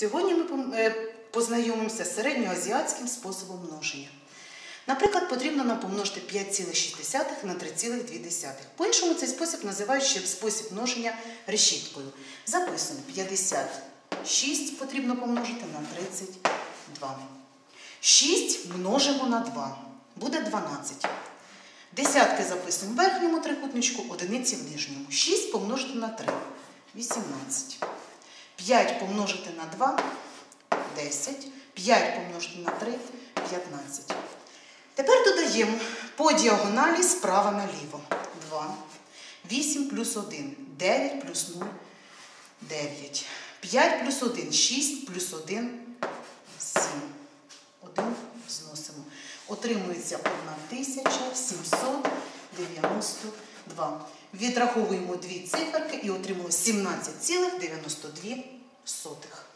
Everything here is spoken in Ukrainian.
Сьогодні ми е, познайомимося з середньоазіатським способом множення. Наприклад, потрібно нам помножити 5,6 на 3,2. По-іншому цей спосіб називають ще спосіб множення решіткою. Записуємо 56 потрібно помножити на 32. 6 множимо на 2. Буде 12. Десятки записуємо в верхньому трикутничку, одиниці в нижньому. 6 помножити на 3 18. 5 помножити на 2 10. 5 помножити на 3 15. Тепер додаємо по діагоналі справа наліво. 2. 8 плюс 1. 9 плюс 0. 9. 5 плюс 1. 6 плюс 1. 7. 1 зносимо. Отримується 1792. Відраховуємо дві циферки і отримуємо 17,92 сотих.